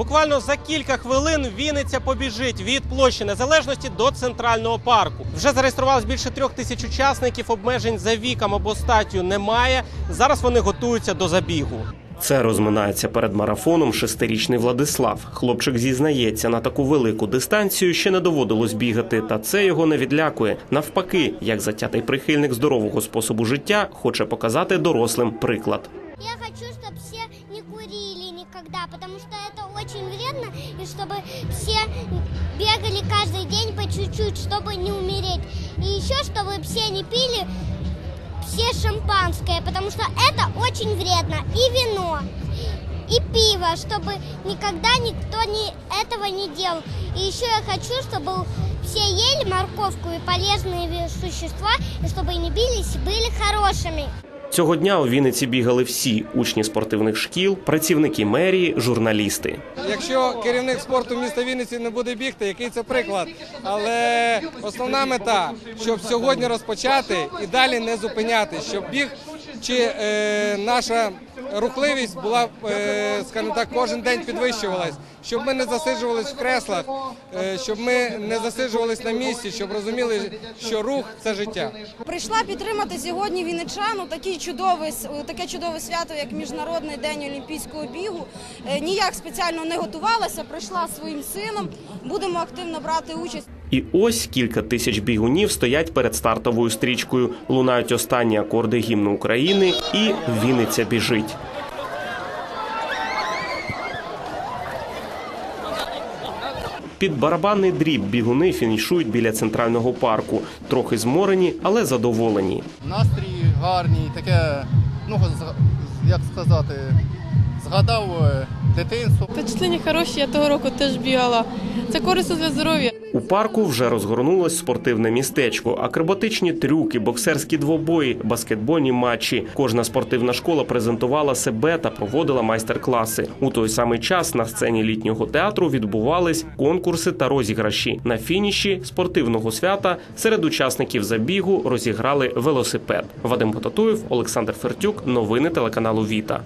Буквально за кілька хвилин Вінниця побіжить від площі Незалежності до центрального парку. Вже зареєструвалось більше трьох тисяч учасників. Обмежень за віком або статтю немає. Зараз вони готуються до забігу. Це розминається перед марафоном шестирічний Владислав. Хлопчик зізнається, на таку велику дистанцію ще не доводилось бігати, та це його не відлякує. Навпаки, як затятий прихильник здорового способу життя, хоче показати дорослим приклад. Я хочу, чтобы все не курили никогда, потому что это очень вредно, и чтобы все бегали каждый день по чуть-чуть, чтобы не умереть. И еще, чтобы все не пили все шампанское, потому что это очень вредно. И вино, и пиво, чтобы никогда никто не, этого не делал. И еще я хочу, чтобы все ели морковку и полезные существа, и чтобы не бились, были хорошими. Цього дня у Вінниці бігали всі учні спортивних шкіл, працівники мерії, журналісти. Якщо керівник спорту міста Вінниці не буде бігти, який це приклад? Але основна мета, щоб сьогодні розпочати і далі не зупиняти, щоб біг чи е, наша рухливість була, е, скажімо так, кожен день підвищувалась, щоб ми не засиджувались в креслах, е, щоб ми не засиджувались на місці, щоб розуміли, що рух це життя. Прийшла підтримати сьогодні вінничану такий чудовий таке чудове свято, як Міжнародний день олімпійського бігу. Е, Ніяк спеціально не готувалася, прийшла своїм сином. Будемо активно брати участь. І ось кілька тисяч бігунів стоять перед стартовою стрічкою. Лунають останні акорди гімну України, і Вінниця біжить. Під барабанний дріб бігуни фінішують біля центрального парку, трохи зморені, але задоволені. настрій гарний, таке, ну з- як сказати, згадав е, дитинство. Впечатлення хороші, я того року теж бігала. Це корисно для здоров'я. Парку вже розгорнулось спортивне містечко, акробатичні трюки, боксерські двобої, баскетбольні матчі. Кожна спортивна школа презентувала себе та проводила майстер-класи. У той самий час на сцені літнього театру відбувались конкурси та розіграші. На фініші спортивного свята серед учасників забігу розіграли велосипед. Вадим Потатуєв, Олександр Фертюк. Новини телеканалу Віта.